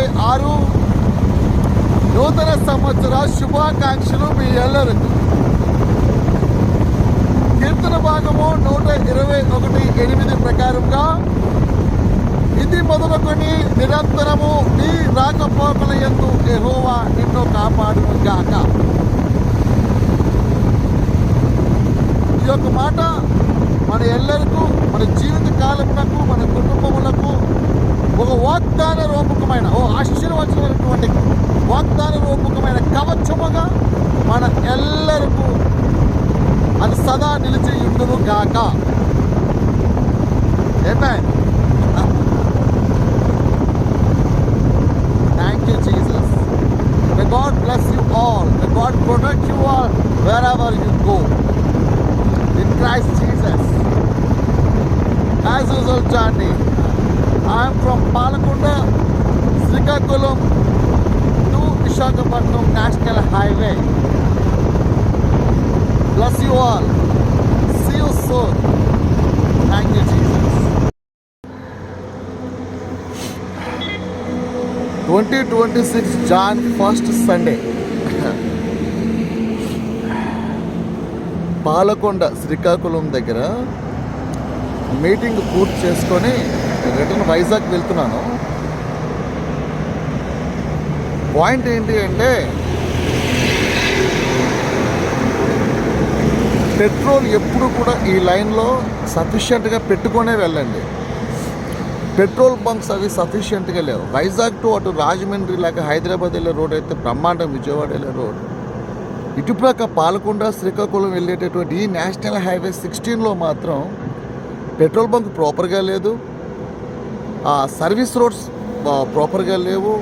ఇరవై ఆరు నూతన సంవత్సర శుభాకాంక్షలు మీ ఎల్లరికి. కీర్తన భాగము నూట ఇరవై ఒకటి ఎనిమిది ప్రకారంగా ఇది మొదలుకొని నిరంతరము నీ రాకపోకల ఎందు ఎహోవా నిన్ను కాపాడును గాక. ఈ యొక్క మాట మన ఎల్లరికూ మన జీవిత కాలమునకు మన కుటుంబములకు ఒక వాగ్దాన రూపకమైన ఓ ఆశ్చర్యవచనమైనటువంటి వాగ్దాన రూపకమైన కవచముగా మన ఎల్లరకు అది సదా నిలిచి ఉండును గాక. Thank you Jesus God bless you all God protect you all wherever you go in Christ Jesus as usual Chandi I'm from Palakonda Srikakulam to Visakhapatnam national highway plus you all sin thank you twenty twenty six John first Sunday Palakonda Srikakulam దగ్గర meeting పూర్తి చేసుకొని return Vizag వెళ్తున్నాను. Point ఏంటి అంటే petrol ఎప్పుడు కూడా ఈ లైన్లో సఫిషియెంట్గా పెట్టుకునే వెళ్ళండి. పెట్రోల్ బంక్స్ అవి సఫిషియెంట్గా లేవు. వైజాగ్ టు అటు రాజమండ్రి లేక హైదరాబాద్ వెళ్ళే రోడ్ అయితే బ్రహ్మాండం విజయవాడ వెళ్ళే రోడ్. ఇటుపక్క పాలకొండ శ్రీకాకుళం వెళ్ళేటటువంటి ఈ నేషనల్ హైవే సిక్స్టీన్లో మాత్రం పెట్రోల్ బంక్ ప్రాపర్గా లేదు. సర్వీస్ రోడ్స్ ప్రాపర్గా లేవు.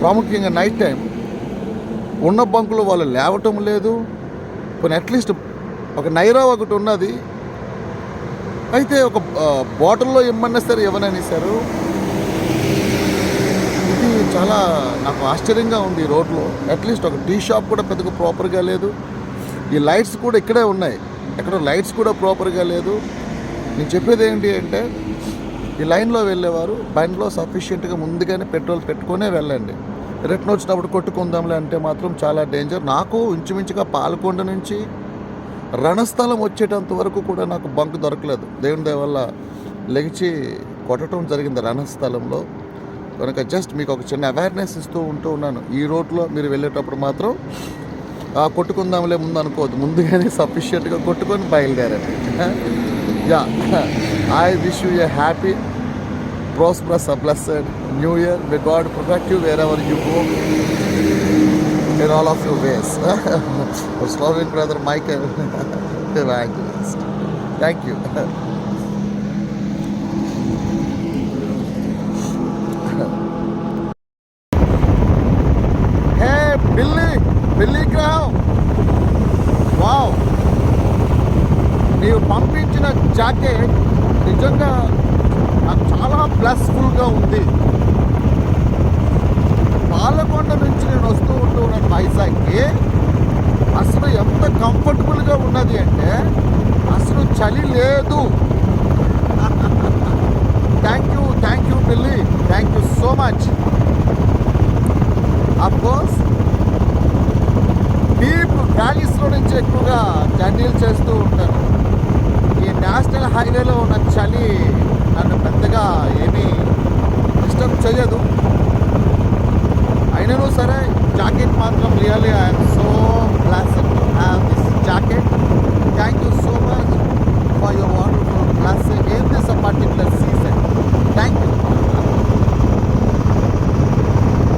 ప్రాముఖ్యంగా నైట్ టైం ఉన్న బంకులు వాళ్ళు లేవటం లేదు. కొన్ని అట్లీస్ట్ ఒక నైరా ఒకటి ఉన్నది. అయితే ఒక బాటిల్లో ఇమ్మన్నా సరే ఇవ్వననేసారు ఇది చాలా నాకు ఆశ్చర్యంగా ఉంది ఈ రోడ్లో. అట్లీస్ట్ ఒక టీ షాప్ కూడా పెద్దగా ప్రాపర్గా లేదు. ఈ లైట్స్ కూడా ఇక్కడే ఉన్నాయి. ఎక్కడ లైట్స్ కూడా ప్రాపర్గా లేదు. నేను చెప్పేది ఏంటి అంటే ఈ లైన్లో వెళ్ళేవారు బండిలో సఫిషియెంట్గా ముందుగానే పెట్రోల్ పెట్టుకునే వెళ్ళండి. రిటర్న్ వచ్చినప్పుడు కొట్టుకుందాంలే అంటే మాత్రం చాలా డేంజర్ నాకు ఇంచుమించుగా పాలకొండ నుంచి రణస్థలం వచ్చేటంత వరకు కూడా నాకు బంక్ దొరకలేదు. దేవుని దయ వల్ల లెగిచి కొట్టడం జరిగింది రణస్థలంలో. కనుక జస్ట్ మీకు ఒక చిన్న అవేర్నెస్ ఇస్తూ ఉంటూ ఉన్నాను. ఈ రోడ్లో మీరు వెళ్ళేటప్పుడు మాత్రం ఆ, కొట్టుకుందాంలే ముందు అనుకోవద్దు. ముందుగానే సఫిషియెంట్గా కొట్టుకొని బయలుదేరండి. Yeah. I wish you a happy, prosperous, and blessed new year. May God protect you wherever you go in all of your ways. Our Slovak brother Michael, evangelist. Thank you. hey, Billy! Billy Graham! Wow! మీరు పంపించిన jacket నిజంగా నాకు చాలా ప్లస్ఫుల్గా ఉంది. పాలకొండ నుంచి నేను వస్తూ ఉంటూ ఉన్నాను వైజాగ్కి అసలు ఎంత కంఫర్టబుల్గా ఉన్నది అంటే అసలు చలి లేదు. థ్యాంక్ యూ థ్యాంక్ యూ పిల్లి thank you so much of course deep వ్యాలీస్లో నుంచి ఎక్కువగా జర్నీలు చేస్తూ ఉంటాను. ఈ నేషనల్ హైవేలో ఉన్న చలి నన్ను పెద్దగా ఏమీ డిస్టర్బ్ చేయదు. అయినను సరే జాకెట్ మాత్రం really I'm so blessed to have this jacket. Thank you so